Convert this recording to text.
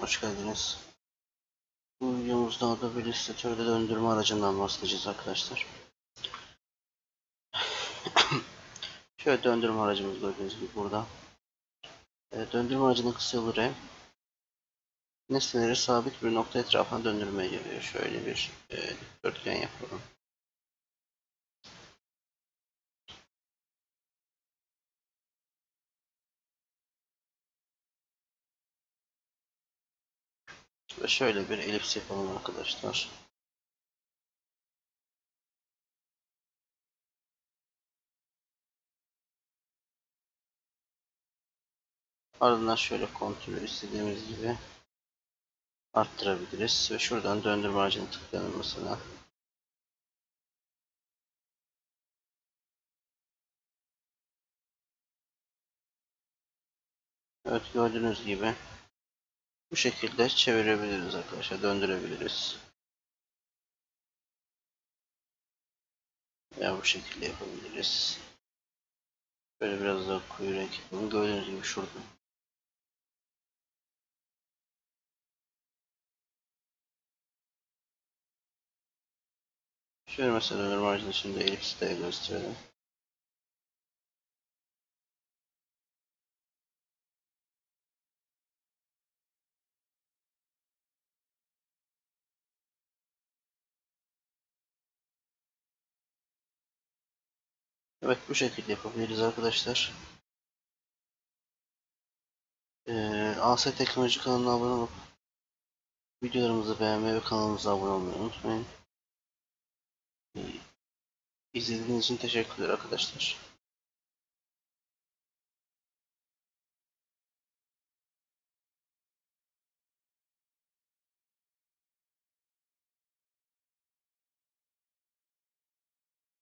Hoş geldiniz. Bu videomuzda Adobe Illustrator'da döndürme aracından bahsedeceğiz arkadaşlar. Şöyle döndürme aracımız gördüğünüz gibi burada. Ee, döndürme aracının kısa yolu R. Nesneleri sabit bir nokta etrafına döndürmeye yarıyor. Şöyle bir e, dikdörtgen yapalım. Ve şöyle bir elips yapalım arkadaşlar. Ardından şöyle kontrolü istediğimiz gibi arttırabiliriz ve şuradan döndürme aracını tıklayalım mesela. Evet gördüğünüz gibi bu şekilde çevirebiliriz arkadaşlar döndürebiliriz. Veya bu şekilde yapabiliriz. Böyle biraz daha koyu renk yapalım. Gördüğünüz gibi şurada. Şöyle mesela aracını şimdi elipste gösterelim. Evet bu şekilde yapabiliriz arkadaşlar. Ee, AS Teknoloji kanalına abone olup videolarımızı beğenmeyi ve kanalımıza abone olmayı unutmayın. Ee, İzlediğiniz için teşekkürler arkadaşlar.